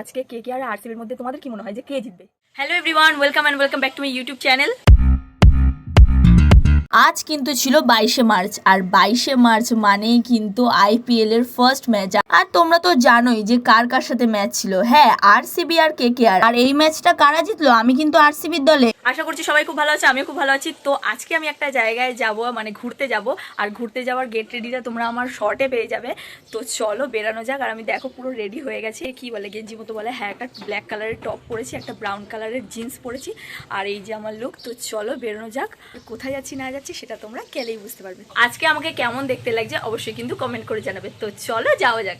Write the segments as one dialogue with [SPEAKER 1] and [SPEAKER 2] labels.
[SPEAKER 1] আজকে কে কে আর আরসিবির মধ্যে তোমাদের কি মনে হয় যে কে জিতবে? Hello everyone welcome and welcome back to my YouTube channel আজ কিন্তু ছিল বাইশে মার্চ আর বাইশে মার্চ মানেই কিন্তু আইপিএল এর ফার্স্ট ম্যাচ আর তোমরা তো জানোই যে কার কার সাথে ম্যাচ ছিল। হ্যাঁ আর সিবি আর কে কে আর। এই ম্যাচটা কারা জিতলো? আমি কিন্তু আরসিবির দলে। আশা করছি সবাই খুব ভালো আছে, আমিও খুব ভালো আছি। তো আজকে আমি একটা জায়গায় যাব মানে ঘুরতে যাব। আর ঘুরতে যাওয়ার গেট রেডিটা তোমরা আমার শর্টে পেয়ে যাবে। তো চলো বেরানো যাক, আর আমি দেখো পুরো রেডি হয়ে গেছে। কি বলে, গেঞ্জি মতো বলে হ্যাঁ একটা ব্ল্যাক কালারের টপ পরেছি, একটা ব্রাউন কালারের জিন্স পরেছি। আর এই যে আমার লুক তো চলো বেরোনো যাক। কোথায় যাচ্ছি, না যাচ্ছি, সেটা তোমরা গেলেই বুঝতে পারবে। আজকে আমাকে কেমন দেখতে লাগছে, অবশ্যই কিন্তু কমেন্ট করে জানাবে। তো চলো যাওয়া যাক।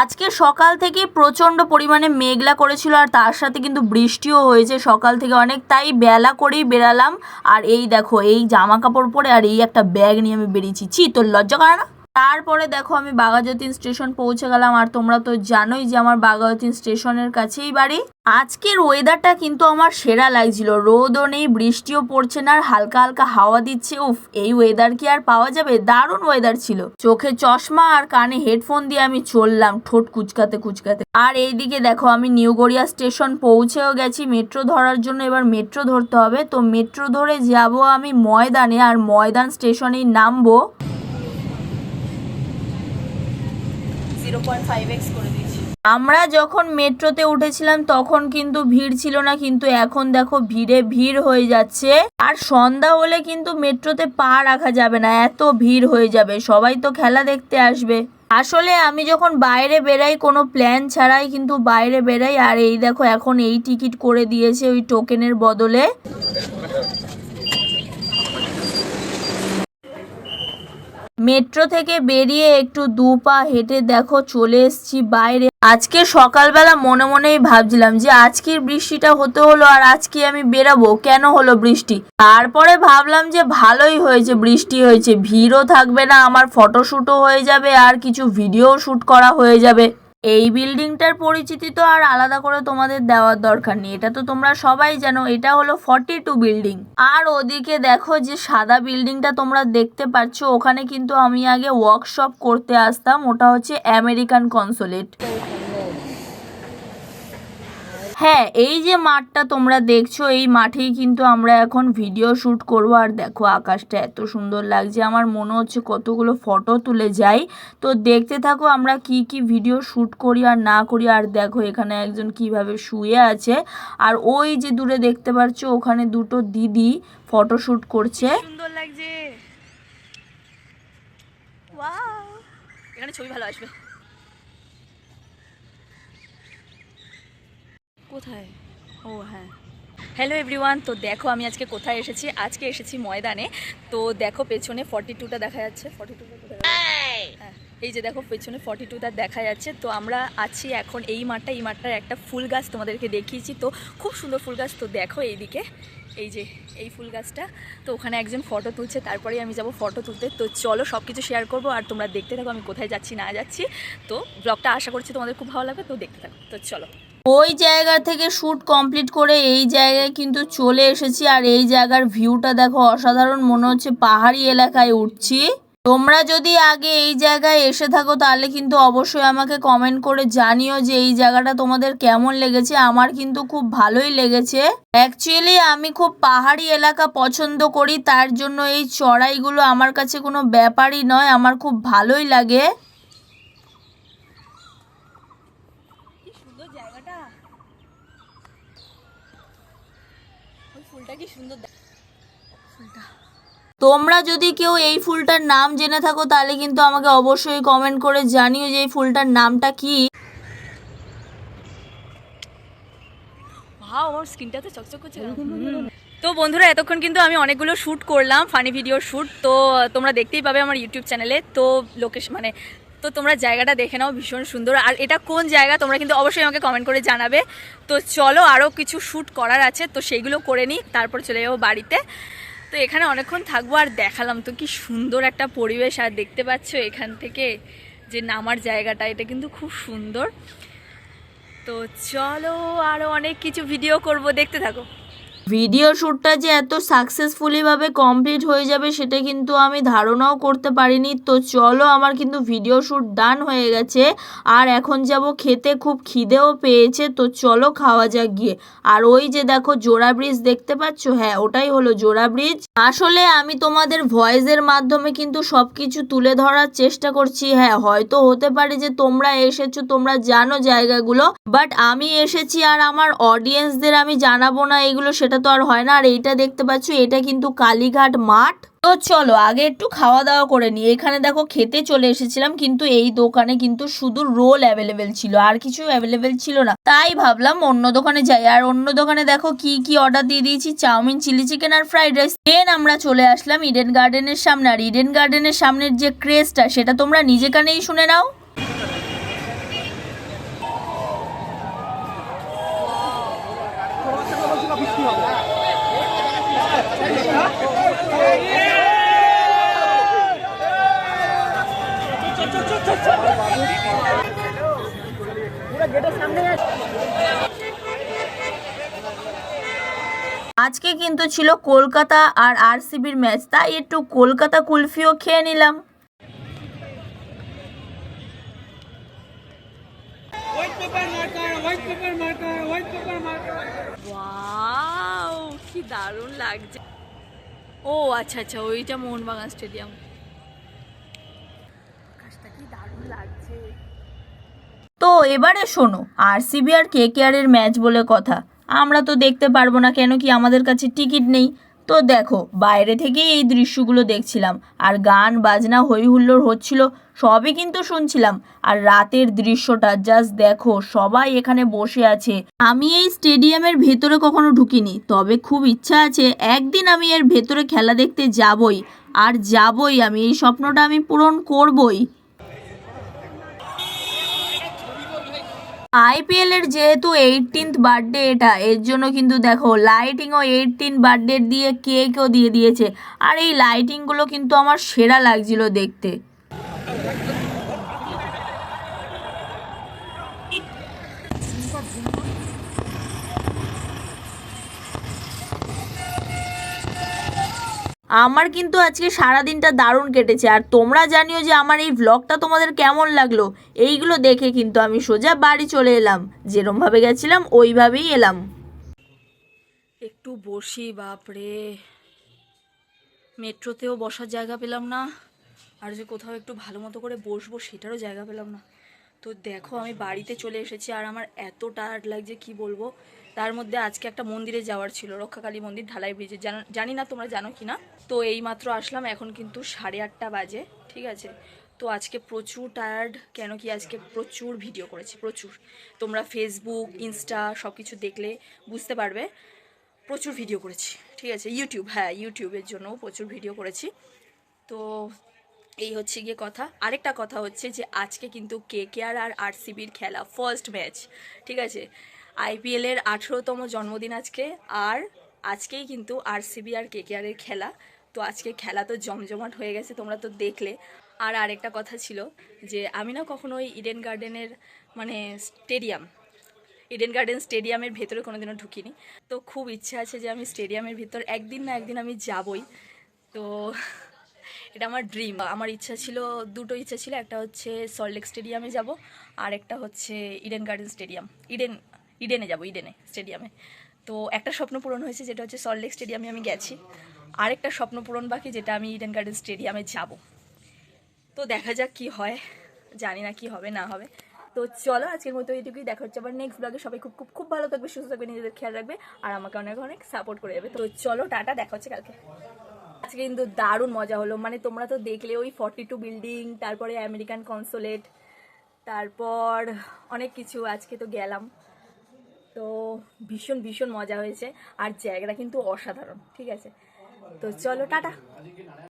[SPEAKER 1] আজকে সকাল থেকে প্রচণ্ড পরিমাণে মেঘলা করেছিল আর তার সাথে কিন্তু বৃষ্টিও হয়েছে সকাল থেকে অনেক, তাই বেলা করেই বেরালাম। আর এই দেখো, এই জামা কাপড় পরে আর এই একটা ব্যাগ নিয়ে আমি বেরিয়েছি। ছি, তোর লজ্জা করে না? তারপরে দেখো আমি বাঘাযতীন স্টেশন পৌঁছে গেলাম, আর তোমরা তো জানোই যে আমার বাঘাযতীন স্টেশনের কাছেই বাড়ি। আজকের ওয়েদারটা কিন্তু আমার সেরা লাগছিল, রোদও নেই, বৃষ্টিও পড়ছে না, আর হালকা হালকা হাওয়া দিচ্ছে। উফ, এই ওয়েদার কি আর পাওয়া যাবে? দারুণ ওয়েদার ছিল। চোখে চশমা আর কানে হেডফোন দিয়ে আমি চললাম ঠোঁট কুচকাতে কুচকাতে। আর এইদিকে দেখো আমি নিউ গড়িয়া স্টেশন পৌঁছেও গেছি মেট্রো ধরার জন্য এবার মেট্রো ধরতে হবে। তো মেট্রো ধরে যাব আমি ময়দানে, আর ময়দান স্টেশনেই নামবো। আমরা যখন মেট্রোতে উঠেছিলাম, তখন কিন্তু ভিড় ছিল না, কিন্তু এখন দেখো ভিড়ে ভিড় হয়ে যাচ্ছে। আর সন্ধ্যা হলে কিন্তু মেট্রোতে পা রাখা যাবে না, এত ভিড় হয়ে যাবে, সবাই তো খেলা দেখতে আসবে। আসলে আমি যখন বাইরে বেরাই কোনো প্ল্যান ছাড়াই কিন্তু বাইরে বেরাই আর এই দেখো এখন এই টিকিট করে দিয়েছে ওই টোকেনের বদলে। মেট্রো থেকে বেরিয়ে একটু দু পা হেঁটে দেখো চলে এসছি বাইরে। আজকে সকালবেলা মনে মনেই ভাবছিলাম যে আজকের বৃষ্টিটা হতে হলো আর আজকে আমি বেরাবো, কেন হলো বৃষ্টি? তারপরে ভাবলাম যে ভালোই হয়েছে, বৃষ্টি হয়েছে, ভিড়ও থাকবে না, আমার ফটোশ্যুটও হয়ে যাবে আর কিছু ভিডিও শ্যুট করা হয়ে যাবে। এই বিল্ডিংটার পরিচিতি তো আর আলাদা করে তোমাদের দেওয়ার দরকার নেই। এটা তো তোমরা সবাই জানো, এটা হলো ফর্টি টু বিল্ডিং। আর ওদিকে দেখো যে সাদা বিল্ডিংটা তোমরা দেখতে পাচ্ছ, ওখানে কিন্তু আমি আগে ওয়ার্কশপ করতে আসতাম, ওটা হচ্ছে আমেরিকান কনসুলেট হ্যাঁ এই যে মাঠটা তোমরা দেখছ, এই মাঠেই কিন্তু আমরা এখন ভিডিও শ্যুট করব। আর দেখো আকাশটা এত সুন্দর লাগছে, আমার মনে হচ্ছে কতগুলো ফটো তুলে যাই। তো দেখতে থাকো আমরা কি কি ভিডিও শ্যুট করি আর না করি, আর দেখো এখানে একজন কীভাবে শুয়ে আছে। আর ওই যে দূরে দেখতে পাচ্ছ ওখানে দুটো দিদি ফটো শ্যুট করছে। সুন্দর লাগছে। ছবি ভালো আসবে। কোথায়? ও হ্যাঁ। হ্যালো এভরিওয়ান তো দেখো আমি আজকে কোথায় এসেছি? আজকে এসেছি ময়দানে। তো দেখো পেছনে ফর্টি টুটা দেখা যাচ্ছে। ফর্টি টুটা হ্যাঁ এই যে দেখো পেছনে ফর্টি টুটা দেখা যাচ্ছে। তো আমরা আছি এখন এই মাঠটা এই মাঠটার একটা ফুল গাছ তোমাদেরকে দেখিয়েছি। তো খুব সুন্দর ফুল গাছ। তো দেখো এইদিকে এই যে এই ফুল গাছটা। তো ওখানে একজন ফটো তুলছে তারপরেই আমি যাব ফটো তুলতে। তো চলো সব কিছু শেয়ার করব। আর তোমরা দেখতে থাকো আমি কোথায় যাচ্ছি না যাচ্ছি। তো ব্লগটা আশা করছি তোমাদের খুব ভালো লাগবে। তো দেখতে থাকো। তো চলো। ওই জায়গা থেকে শ্যুট কমপ্লিট করে এই জায়গায় কিন্তু চলে এসেছি। আর এই জায়গার ভিউটা দেখো, অসাধারণ মনে হচ্ছে পাহাড়ি এলাকায় উঠছি। তোমরা যদি আগে এই জায়গায় এসে থাকো, তাহলে কিন্তু অবশ্যই আমাকে কমেন্ট করে জানিও যে এই জায়গাটা তোমাদের কেমন লেগেছে। আমার কিন্তু খুব ভালোই লেগেছে। অ্যাকচুয়ালি আমি খুব পাহাড়ি এলাকা পছন্দ করি, তার জন্য এই চড়াইগুলো আমার কাছে কোনো ব্যাপারই নয়, আমার খুব ভালোই লাগে কি সুন্দর জায়গাটা ওই ফুলটা কি সুন্দর ফুলটা। তোমরা যদি কেউ এই ফুলটার নাম জেনে থাকো তাহলে কিন্তু আমাকে অবশ্যই কমেন্ট করে জানিও যে এই ফুলটার নামটা কি। ভাও আমার স্কিনটা তো চকচক করছে তো বন্ধুরা এতক্ষণ কিন্তু আমি অনেকগুলো শ্যুট করলাম ফানি ভিডিও শ্যুট তো তোমরা দেখতেই পাবে আমার ইউটিউব চ্যানেলে তো লোকেশ মানে তো তোমরা জায়গাটা দেখে নাও, ভীষণ সুন্দর। আর এটা কোন জায়গা? তোমরা কিন্তু অবশ্যই আমাকে কমেন্ট করে জানাবে। তো চলো আরও কিছু শ্যুট করার আছে, তো সেইগুলো করে নিই, তারপর চলে যাব বাড়িতে। তো এখানে অনেকক্ষণ থাকব আর দেখালাম তো কি সুন্দর একটা পরিবেশ, আর দেখতে পাচ্ছ এখান থেকে যে নামার জায়গাটা, এটা কিন্তু খুব সুন্দর। তো চলো আরও অনেক কিছু ভিডিও করব, দেখতে থাকো। ভিডিও শ্যুটটা যে এত সাকসেসফুলি ভাবে কমপ্লিট হয়ে যাবে সেটা কিন্তু আমি ধারণাও করতে পারিনি। তো চলো আমার কিন্তু ভিডিও শ্যুট ডান হয়ে গেছে। আর এখন যাব খেতে, খুব খিদেও পেয়েছে। তো চলো খাওয়া যাক গিয়ে। আর ওই যে দেখো জোড়া ব্রিজ দেখতে পাচ্ছ? হ্যাঁ ওটাই হলো জোড়া ব্রিজ আসলে আমি তোমাদের ভয়েসের মাধ্যমে কিন্তু সব কিছু তুলে ধরার চেষ্টা করছি। হ্যাঁ হয়তো হতে পারে যে তোমরা এসেছ, তোমরা জানো জায়গাগুলো। বাট আমি এসেছি আর আমার অডিয়েন্সদের আমি জানাব না এগুলো, সেটা তো আর হয় না। আর এইটা দেখতে পাচ্ছ, এটা কিন্তু কালীঘাট মাঠ। তো চলো, আগে একটু খাওয়া দাওয়া করে নিই। এখানে দেখো খেতে চলে এসেছিলাম, কিন্তু এই দোকানে কিন্তু শুধু রোল অ্যাভেলেবেল ছিল, আর কিছু অ্যাভেলেবেল ছিল না। তাই ভাবলাম অন্য দোকানে যাই। আর অন্য দোকানে দেখো কি কি অর্ডার দিয়ে দিয়েছি, চাউমিন, চিলি চিকেন আর ফ্রাইড রাইস। দেন আমরা চলে আসলাম ইডেন গার্ডেনের সামনে। আর ইডেন গার্ডেনের সামনের যে ক্রেজটা সেটা তোমরা নিজে কানেই শুনে নাও। আজকে কিন্তু ছিল কলকাতা আর আরসিবির ম্যাচ তাই একটু কলকাতা কুলফিও খেয়ে নিলাম। কি দারুণ লাগছে। ও আচ্ছা আচ্ছা ওইটা মোহনবাগান স্টেডিয়াম আকাশটা কি দারুণ লাগছে তো এবারে শোনো আরসিবি আর কে এর ম্যাচ বলে কথা। আমরা তো দেখতে পারব না কেন কি আমাদের কাছে টিকিট নেই। তো দেখো, বাইরে থেকেই এই দৃশ্যগুলো দেখছিলাম। আর গান, বাজনা হই হুল্লোড় হচ্ছিল, সবই কিন্তু শুনছিলাম। আর রাতের দৃশ্যটা জাস্ট দেখো, সবাই এখানে বসে আছে। আমি এই স্টেডিয়ামের ভেতরে কখনো ঢুকিনি, তবে খুব ইচ্ছা আছে একদিন আমি এর ভেতরে খেলা দেখতে যাবই। আর যাবই, আমি এই স্বপ্নটা আমি পূরণ করবই। আইপিএল এর যেহেতু এইটিনথ বার্থডে এটা, এর জন্য কিন্তু দেখো লাইটিং ও এইটিন বার্থডে দিয়ে কেকও দিয়ে দিয়েছে। আর এই লাইটিংগুলো কিন্তু আমার সেরা লাগছিল দেখতে। আমার কিন্তু আজকে সারা দিনটা দারুণ কেটেছে। আর তোমরা জানিও যে আমার এই ভ্লগটা তোমাদের কেমন লাগল? এইগুলো দেখে কিন্তু আমি সোজা বাড়ি চলে এলাম। যেরমভাবে গেছিলাম, ওইভাবেই এলাম। একটু বসি, বাপরে। মেট্রোতেও বসার জায়গা পেলাম না। আর যে কোথাও একটু ভালো মতো করে বসবো, সেটারও জায়গা পেলাম না। তো দেখো, আমি বাড়িতে চলে এসেছি, আর আমার এত টায়ার্ড লাগছে, কি বলব? তার মধ্যে আজকে একটা মন্দিরে যাওয়ার ছিল, রক্ষাকালী মন্দির, ঢালাই ব্রিজে। জানা- জানি না তোমরা জানো কি না তো এই মাত্র আসলাম, এখন কিন্তু সাড়ে আটটা বাজে, ঠিক আছে? তো আজকে প্রচুর টায়ার্ড কেন কি আজকে প্রচুর ভিডিও করেছি, প্রচুর। তোমরা ফেসবুক ইনস্টা সব কিছু দেখলে বুঝতে পারবে, প্রচুর ভিডিও করেছি, ঠিক আছে? ইউটিউব হ্যাঁ ইউটিউবের জন্য প্রচুর ভিডিও করেছি। তো এই হচ্ছে গিয়ে কথা। আরেকটা কথা হচ্ছে যে, আজকে কিন্তু কে কে আর আর আরসিবির খেলা ফার্স্ট ম্যাচ ঠিক আছে? আইপিএলের আঠেরোতম জন্মদিন আজকে, আর আজকেই কিন্তু আরসিবি আর কে কে আরের খেলা। তো আজকে খেলা তো জমজমাট হয়ে গেছে, তোমরা তো দেখলে। আর আরেকটা কথা ছিল যে, আমি না কখনো ওই ইডেন গার্ডেনের মানে স্টেডিয়াম ইডেন গার্ডেন স্টেডিয়ামের ভেতরে কোনোদিনও ঢুকিনি। তো খুব ইচ্ছা আছে যে, আমি স্টেডিয়ামের ভিতর একদিন না একদিন আমি যাবই। তো এটা আমার ড্রিম আমার ইচ্ছা ছিল, দুটো ইচ্ছা ছিল, একটা হচ্ছে সল্টলেক স্টেডিয়ামে যাব, আর একটা হচ্ছে ইডেন গার্ডেন স্টেডিয়াম ইডেন ইডেনে যাব ইডেনে স্টেডিয়ামে তো একটা স্বপ্ন পূরণ হয়েছে, যেটা হচ্ছে সল্টলেক স্টেডিয়ামে আমি গেছি। আরেকটা স্বপ্ন পূরণ বাকি, যেটা আমি ইডেন গার্ডেন স্টেডিয়ামে যাব। তো দেখা যাক কি হয়। জানি না কি হবে, না হবে। তো চলো, আজকের মতো এইটুকুই। দেখা হচ্ছে আবার নেক্সট ব্লগে সবাই খুব খুব খুব ভালো থাকবে, সুস্থ থাকবে, নিজেদের খেয়াল রাখবে। আর আমাকে অনেক অনেক সাপোর্ট করে যাবে। তো চলো, টাটা, দেখা হচ্ছে কালকে। আজকে কিন্তু দারুণ মজা হলো। মানে তোমরা তো দেখলে ওই ফর্টি টু বিল্ডিং তারপরে আমেরিকান কনসোলেট তারপর অনেক কিছু। আজকে তো গেলাম। তো ভীষণ ভীষণ মজা হয়েছে। আর জায়গাটা কিন্তু অসাধারণ, ঠিক আছে? তো চলো টাটা।